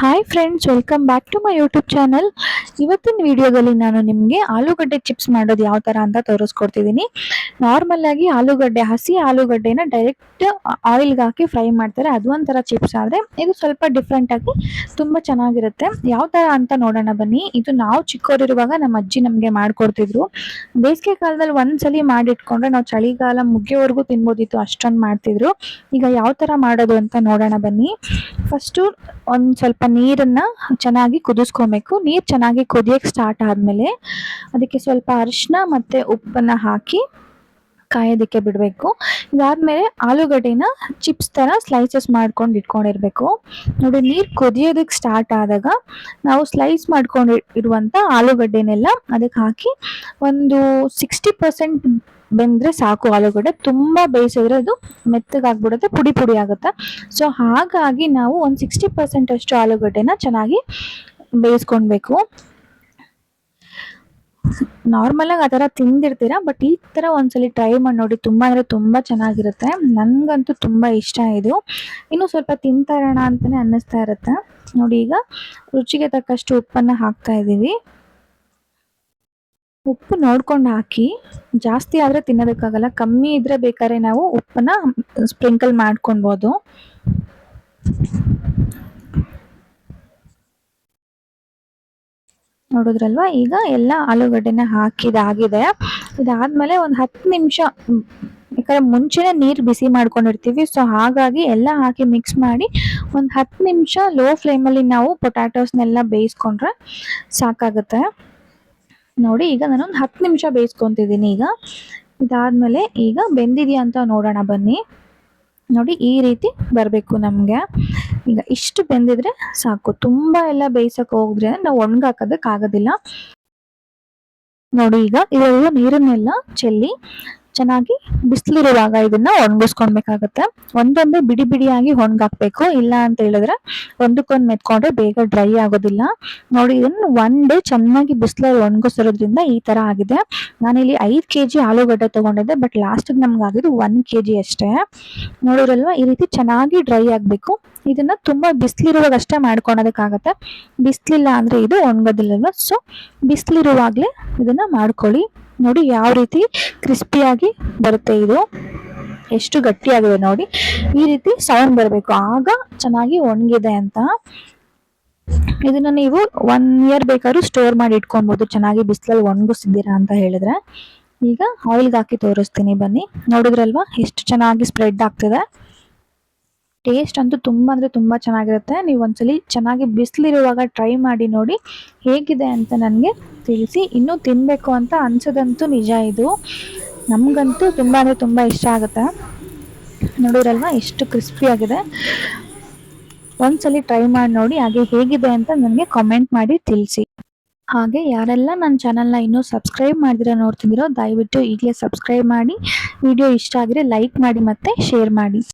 Hi friends welcome back to my YouTube channel ಇವತ್ತಿನ ವಿಡಿಯೋದಲ್ಲಿ ನಾನು ನಿಮಗೆ ಆಲೂಗಡ್ಡೆ ಚಿಪ್ಸ್ ಮಾಡೋದು ಯಾವ ಥರ ಅಂತ ತೋರಿಸ್ಕೊಡ್ತಿದ್ದೀನಿ. ನಾರ್ಮಲ್ ಆಗಿ ಆಲೂಗಡ್ಡೆ, ಹಸಿ ಆಲೂಗಡ್ಡೆನ ಡೈರೆಕ್ಟ್ ಆಯಿಲ್ಗೆ ಹಾಕಿ ಫ್ರೈ ಮಾಡ್ತಾರೆ. ಅದು ಒಂಥರ ಚಿಪ್ಸ್ ಆದರೆ ಇದು ಸ್ವಲ್ಪ ಡಿಫ್ರೆಂಟಾಗಿ ತುಂಬ ಚೆನ್ನಾಗಿರುತ್ತೆ. ಯಾವ ಥರ ಅಂತ ನೋಡೋಣ ಬನ್ನಿ. ಇದು ನಾವು ಚಿಕ್ಕವರಿರುವಾಗ ನಮ್ಮ ಅಜ್ಜಿ ನಮಗೆ ಮಾಡಿಕೊಡ್ತಿದ್ರು. ಬೇಸಿಗೆ ಕಾಲದಲ್ಲಿ ಒಂದ್ಸಲಿ ಮಾಡಿಟ್ಕೊಂಡ್ರೆ ನಾವು ಚಳಿಗಾಲ ಮುಗಿಯೋವರೆಗೂ ತಿನ್ಬೋದಿತ್ತು, ಅಷ್ಟೊಂದು ಮಾಡ್ತಿದ್ರು. ಈಗ ಯಾವ ಥರ ಮಾಡೋದು ಅಂತ ನೋಡೋಣ ಬನ್ನಿ. ಫಸ್ಟು ಒಂದು ಸ್ವಲ್ಪ ನೀರನ್ನು ಚೆನ್ನಾಗಿ ಕುದಿಸ್ಕೊಬೇಕು. ನೀರು ಚೆನ್ನಾಗಿ ಕುದಿಯೋಕ್ಕೆ ಸ್ಟಾರ್ಟ್ ಆದಮೇಲೆ ಅದಕ್ಕೆ ಸ್ವಲ್ಪ ಅರಿಶಿನ ಮತ್ತು ಉಪ್ಪನ್ನು ಹಾಕಿ ಕಾಯೋದಕ್ಕೆ ಬಿಡಬೇಕು. ಇದಾದಮೇಲೆ ಆಲೂಗಡ್ಡೆನ ಚಿಪ್ಸ್ ಥರ ಸ್ಲೈಸಸ್ ಮಾಡ್ಕೊಂಡು ಇಟ್ಕೊಂಡಿರಬೇಕು. ನೋಡಿ, ನೀರು ಕುದಿಯೋದಕ್ಕೆ ಸ್ಟಾರ್ಟ್ ಆದಾಗ ನಾವು ಸ್ಲೈಸ್ ಮಾಡ್ಕೊಂಡು ಇರುವಂಥ ಆಲೂಗಡ್ಡೆನೆಲ್ಲ ಅದಕ್ಕೆ ಹಾಕಿ ಒಂದು ಸಿಕ್ಸ್ಟಿ ಪರ್ಸೆಂಟ್ ಬೆಂದರೆ ಸಾಕು ಆಲೂಗಡ್ಡೆ. ತುಂಬ ಬೇಯಿಸಿದ್ರೆ ಅದು ಮೆತ್ತಗಾಗ್ಬಿಡುತ್ತೆ, ಪುಡಿ ಪುಡಿ ಆಗುತ್ತೆ. ಸೊ ಹಾಗಾಗಿ ನಾವು ಒಂದು ಸಿಕ್ಸ್ಟಿ ಪರ್ಸೆಂಟಷ್ಟು ಆಲೂಗಡ್ಡೆನ ಚೆನ್ನಾಗಿ ಬೇಯಿಸ್ಕೊಳ್ಬೇಕು. ನಾರ್ಮಲಾಗಿ ಆ ಥರ ತಿಂದಿರ್ತೀರಾ? ಬಟ್ ಈ ಥರ ಒಂದ್ಸಲಿ ಟ್ರೈ ಮಾಡಿ ನೋಡಿ. ತುಂಬ ಅಂದರೆ ತುಂಬ ಚೆನ್ನಾಗಿರುತ್ತೆ. ನನಗಂತೂ ತುಂಬ ಇಷ್ಟ ಇದು. ಇನ್ನು ಸ್ವಲ್ಪ ತಿಂತಾ ಇರೋಣ ಅಂತಲೇ ಅನ್ನಿಸ್ತಾ ಇರುತ್ತೆ. ನೋಡಿ ಈಗ ರುಚಿಗೆ ತಕ್ಕಷ್ಟು ಉಪ್ಪನ್ನು ಹಾಕ್ತಾ ಇದ್ದೀವಿ. ಉಪ್ಪು ನೋಡ್ಕೊಂಡು ಹಾಕಿ. ಜಾಸ್ತಿ ಆದರೆ ತಿನ್ನೋದಕ್ಕಾಗಲ್ಲ. ಕಮ್ಮಿ ಇದ್ರೆ ಬೇಕಾದ್ರೆ ನಾವು ಉಪ್ಪನ್ನ ಸ್ಪ್ರಿಂಕಲ್ ಮಾಡ್ಕೊಳ್ಬೋದು. ನೋಡಿದ್ರಲ್ವಾ? ಈಗ ಎಲ್ಲ ಆಲೂಗಡ್ಡೆನ ಹಾಕಿದಾಗಿದೆ ಇದಾದ್ಮೇಲೆ ಒಂದು ಹತ್ತು ನಿಮಿಷ ಯಾಕಂದ್ರೆ ಮುಂಚೆನೆ ನೀರು ಬಿಸಿ ಮಾಡ್ಕೊಂಡಿರ್ತೀವಿ. ಸೊ ಹಾಗಾಗಿ ಎಲ್ಲ ಹಾಕಿ ಮಿಕ್ಸ್ ಮಾಡಿ ಒಂದು ಹತ್ತು ನಿಮಿಷ ಲೋ ಫ್ಲೇಮಲ್ಲಿ ನಾವು ಪೊಟ್ಯಾಟೋಸ್ನೆಲ್ಲ ಬೇಯಿಸ್ಕೊಂಡ್ರೆ ಸಾಕಾಗುತ್ತೆ. ನೋಡಿ, ಈಗ ನಾನು ಒಂದು ಹತ್ತು ನಿಮಿಷ ಬೇಯಿಸ್ಕೊತಿದ್ದೀನಿ ಈಗ. ಇದಾದ್ಮೇಲೆ ಈಗ ಬೆಂದಿದೆಯಾ ಅಂತ ನೋಡೋಣ ಬನ್ನಿ. ನೋಡಿ ಈ ರೀತಿ ಬರಬೇಕು ನಮಗೆ. ಈಗ ಇಷ್ಟು ಬೆಂದಿದ್ರೆ ಸಾಕು. ತುಂಬ ಎಲ್ಲ ಬೇಯಿಸಕ್ಕೆ ಹೋಗಿದ್ರೆ ನಾವು ಒಣಗಾಕೋದಕ್ಕಾಗೋದಿಲ್ಲ. ನೋಡಿ ಈಗ ಇದೆಲ್ಲ ನೀರನ್ನೆಲ್ಲ ಚೆಲ್ಲಿ ಚೆನ್ನಾಗಿ ಬಿಸಿಲಿರುವಾಗ ಇದನ್ನ ಒಣಗಿಸ್ಕೊಳ್ಬೇಕಾಗತ್ತೆ. ಒಂದೊಂದೇ ಬಿಡಿ ಬಿಡಿಯಾಗಿ ಒಣಗಾಕ್ಬೇಕು. ಇಲ್ಲ ಅಂತ ಹೇಳಿದ್ರೆ ಒಂದಕ್ಕೊಂದು ಮೆತ್ಕೊಂಡ್ರೆ ಬೇಗ ಡ್ರೈ ಆಗೋದಿಲ್ಲ. ನೋಡಿ, ಇದನ್ನ ಒನ್ ಡೇ ಚೆನ್ನಾಗಿ ಬಿಸಿಲಲ್ಲಿ ಒಣಗಿಸಿರೋದ್ರಿಂದ ಈ ತರ ಆಗಿದೆ. ನಾನಿಲ್ಲಿ ಐದು ಕೆ ಜಿ ಆಲೂಗಡ್ಡೆ ತಗೊಂಡಿದ್ದೆ, ಬಟ್ ಲಾಸ್ಟಿಗೆ ನಮ್ಗೆ ಆಗಿದ್ದು ಒನ್ ಕೆ ಜಿ ಅಷ್ಟೇ. ನೋಡಿರಲ್ವಾ ಈ ರೀತಿ ಚೆನ್ನಾಗಿ ಡ್ರೈ ಆಗಬೇಕು. ಇದನ್ನ ತುಂಬಾ ಬಿಸಿಲಿರುವಾಗ ಅಷ್ಟೇ ಮಾಡ್ಕೊಳೋದಕ್ಕಾಗತ್ತೆ. ಬಿಸಿಲಿಲ್ಲ ಅಂದ್ರೆ ಇದು ಒಣಗೋದಿಲ್ಲಲ್ವ? ಸೊ, ಬಿಸಿಲಿರುವಾಗಲೇ ಇದನ್ನ ಮಾಡ್ಕೊಳ್ಳಿ. ನೋಡಿ ಯಾವ ರೀತಿ ಕ್ರಿಸ್ಪಿಯಾಗಿ ಬರುತ್ತೆ ಇದು. ಎಷ್ಟು ಗಟ್ಟಿಯಾಗಿದೆ ನೋಡಿ. ಈ ರೀತಿ ಸೌಂಡ್ ಬರಬೇಕು. ಆಗ ಚೆನ್ನಾಗಿ ಒಣಗಿದೆ ಅಂತ. ಇದನ್ನ ನೀವು ಒನ್ ಇಯರ್ ಬೇಕಾದ್ರೂ ಸ್ಟೋರ್ ಮಾಡಿ ಇಟ್ಕೊಬಹುದು ಚೆನ್ನಾಗಿ ಬಿಸಿಲಲ್ಲಿ ಒಣಗಿಸಿದ್ದೀರಾ ಅಂತ ಹೇಳಿದ್ರೆ. ಈಗ ಆಯಿಲ್ಗೆ ಹಾಕಿ ತೋರಿಸ್ತೀನಿ ಬನ್ನಿ. ನೋಡಿದ್ರಲ್ವಾ? ಎಷ್ಟು ಚೆನ್ನಾಗಿ ಸ್ಪ್ರೆಡ್ ಆಗ್ತಿದೆ. ಟೇಸ್ಟ್ ಅಂತೂ ತುಂಬ ಅಂದರೆ ತುಂಬ ಚೆನ್ನಾಗಿರುತ್ತೆ. ನೀವು ಒಂದ್ಸಲಿ ಚೆನ್ನಾಗಿ ಬಿಸಿಲಿರುವಾಗ ಟ್ರೈ ಮಾಡಿ ನೋಡಿ ಹೇಗಿದೆ ಅಂತ ನನಗೆ ತಿಳಿಸಿ. ಇನ್ನೂ ತಿನ್ನಬೇಕು ಅಂತ ಅನ್ಸೋದಂತೂ ನಿಜ ಇದು. ನಮಗಂತೂ ತುಂಬ ಅಂದರೆ ತುಂಬ ಇಷ್ಟ ಆಗುತ್ತೆ. ನೋಡಿರಲ್ವಾ? ಎಷ್ಟು ಕ್ರಿಸ್ಪಿಯಾಗಿದೆ ಒಂದ್ಸಲಿ ಟ್ರೈ ಮಾಡಿ ನೋಡಿ ಹಾಗೆ ಹೇಗಿದೆ ಅಂತ ನನಗೆ ಕಾಮೆಂಟ್ ಮಾಡಿ ತಿಳಿಸಿ. ಹಾಗೆ ಯಾರೆಲ್ಲ ನನ್ನ ಚಾನಲ್ನ ಇನ್ನೂ ಸಬ್ಸ್ಕ್ರೈಬ್ ಮಾಡಿದಿರೋ ನೋಡ್ತಿದ್ದೀರೋ ದಯವಿಟ್ಟು ಈಗಲೇ ಸಬ್ಸ್ಕ್ರೈಬ್ ಮಾಡಿ. ವಿಡಿಯೋ ಇಷ್ಟ ಆಗಿದ್ರೆ ಲೈಕ್ ಮಾಡಿ ಮತ್ತು ಶೇರ್ ಮಾಡಿ.